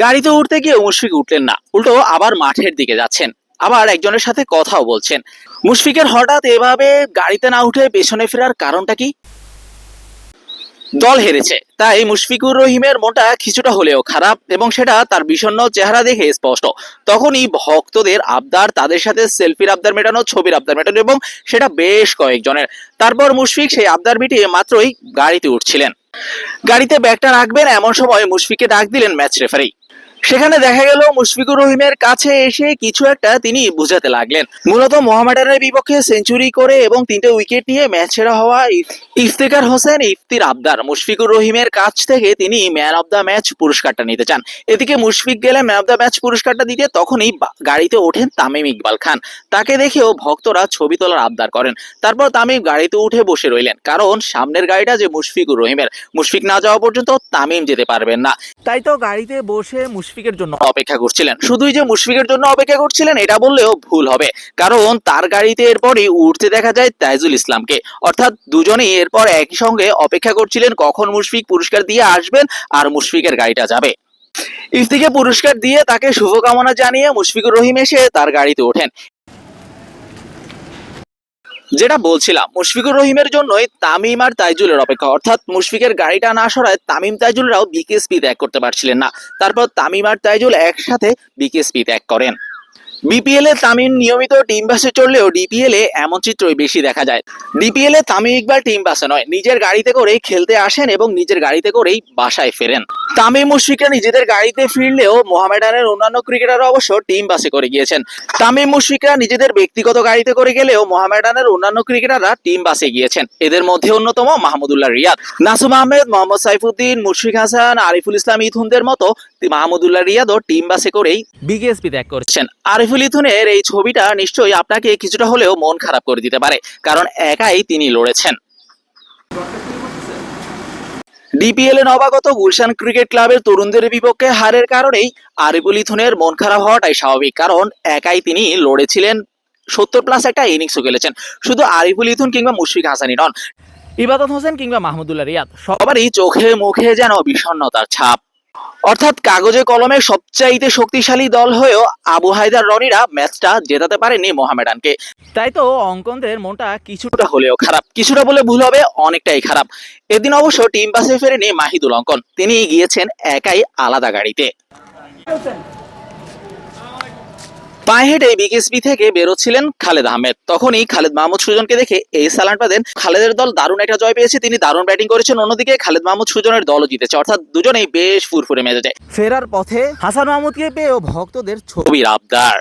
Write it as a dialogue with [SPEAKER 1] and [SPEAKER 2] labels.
[SPEAKER 1] গাড়িতে উঠতে গিয়ে মুশফিক উঠলেন না। উল্টো আবার মাঠের দিকে যাচ্ছেন। আবার একজনের সাথে কথাও বলছেন। মুশফিকের হঠাৎ এভাবে গাড়িতে না উঠে পেছনে ফেরার কারণটা কি? দল হেরেছে। তাই মুশফিকুর রহিমের মনটা কিছুটা হলেও খারাপ এবং সেটা তার বিষণ্ণ চেহারা দেখে স্পষ্ট। তখনই ভক্তদের আবদার, তাদের সাথে সেলফির আবদার মেটানো, ছবির আবদার মেটানো এবং সেটা বেশ কয়েকজনের। তারপর মুশফিক সেই আবদার মিটিয়ে মাত্রই গাড়িতে উঠছিলেন। গাড়িতে ব্যাগটা রাখবেন এমন সময় মুশফিকে ডাক দিলেন ম্যাচ রেফারি। সেখানে দেখা গেল মুশফিকুর রহিমের কাছে এসে কিছু একটা তিনি বুঝাতে লাগলেন। মূলত মোহামেডানের বিপক্ষে সেঞ্চুরি করে এবং তিনটে উইকেট নিয়ে ম্যাচ সেরা হওয়া ইফ- ইফতেখার হোসেন, ইফতির আবদার। মুশফিকুর রহিমের কাছ থেকে তিনি ম্যান অব দ্য ম্যাচ পুরস্কারটা নিতে চান। এদিকে মুশফিক গেলে ম্যান অব দ্য ম্যাচ পুরস্কারটা দিতে তখনই গাড়িতে ওঠেন তামিম ইকবাল খান। তাকে দেখেও ভক্তরা ছবি তোলার আবদার করেন। তারপর তামিম গাড়িতে উঠে বসে রইলেন। কারণ সামনের গাড়িটা যে মুশফিকুর রহিমের। মুশফিক না যাওয়া পর্যন্ত তামিম যেতে পারবেন না। তাই তো গাড়িতে বসে মুশফিকের জন্য অপেক্ষা করছিলেন। শুধুই যে মুশফিকের জন্য অপেক্ষা করছিলেন, এটা বললেও ভুল হবে। কারণ তার গাড়িতে এরপরই উঠতে দেখা যায় তাইজুল ইসলামকে। অর্থাৎ দুজনেই এরপর একই সঙ্গে অপেক্ষা করছিলেন কখন মুশফিক পুরস্কার দিয়ে আসবেন আর মুশফিকের গাড়িটা যাবে। ইফতিকে পুরস্কার দিয়ে তাকে শুভকামনা জানিয়ে মুশফিকুর রহিম এসে তার গাড়িতে ওঠেন। যেটা বলছিলাম, মুশফিকুর রহিমের জন্যই তামিম আর তাইজুলের অপেক্ষা। অর্থাৎ মুশফিকের গাড়িটা না সরায় তামিম তাইজুলরাও বিকেএসপি ত্যাগ করতে পারছিলেন না। তারপর তামিম আর তাইজুল একসাথে বিকেএসপি ত্যাগ করেন। বিপিএল এ তামিম নিয়মিত টিম বাসে চড়লেও ডিপিএল এ এমন চিত্রই বেশি দেখা যায়। ডিপিএল এ তামিম ইকবাল টিম বাসে নয়, নিজের গাড়িতে করেই খেলতে আসেন এবং নিজের গাড়িতে করেই বাসায় ফেরেন। তামিম মুশফিকরা নিজেদের গাড়িতে ফিরলেও মোহামেডানের অন্যান্য ক্রিকেটাররা অবশ্য টিম বাসে করে গিয়েছেন। তামিম মুশফিকরা নিজেদের ব্যক্তিগত গাড়িতে করে গেলেও মোহামেডানের অন্যান্য ক্রিকেটাররা টিম বাসে গিয়েছেন। এদের মধ্যে অন্যতম মাহমুদুল্লাহ রিয়াদ। নাসুম আহমেদ, মোহাম্মদ সাইফুদ্দিন, মুশফিক হাসান, আরিফুল ইসলাম ইথুনদের মতো মাহমুদুল্লাহ রিয়াদও টিম বাসে করেই বিকেএসপি ত্যাগ করছেন। আরিফুল ইথুনের এই ছবিটা নিশ্চয়ই আপনাকে কিছুটা হলেও মন খারাপ করে দিতে পারে, কারণ একাই তিনি লড়েছেন। ডিপিএল এ নবাগত গুলশান ক্রিকেট ক্লাবের তরুণদের বিপক্ষে হারের কারণেই আরিফুল ইথুনের মন খারাপ হওয়াটাই স্বাভাবিক, কারণ একাই তিনি লড়েছিলেন সত্তর প্লাস একটা ইনিংসও খেলেছেন। শুধু আরিফুল ইথুন কিংবা মুশফিক হাসানি নন। ইবাদত হোসেন কিংবা মাহমুদুল্লাহ রিয়াদ, সবারই চোখে মুখে যেন বিষণ্ণতার ছাপ। অর্থাৎ কাগজে কলমে সবচাইতে শক্তিশালী দল হয়েও আবু হায়দার রনিরা ম্যাচটা জেতাতে পারেনি মোহামেডানকে। তাই তো অঙ্কনদের মনটা কিছুটা হলেও খারাপ। কিছুটা বলে ভুল হবে, অনেকটাই খারাপ। এদিন অবশ্য টিম বাসে ফেরেনি মাহিদুল অঙ্কন। তিনি গিয়েছেন একাই আলাদা গাড়িতে। পায়ে হেঁটে বিকেএসপি থেকে বেরোচ্ছিলেন খালেদ আহমেদ। তখনই খালেদ মাহমুদ সুজনকে দেখে এই সালানটা দেন খালেদের দল দারুণ একটা জয় পেয়েছে তিনি দারুণ ব্যাটিং করেছেন। অন্যদিকে খালেদ মাহমুদ সুজনের দলও জিতেছে। অর্থাৎ দুজনেই বেশ ফুরফুরে মেজে যায় ফেরার পথে হাসান মাহমুদকে পেয়েও ভক্তদের ছবির আবদার।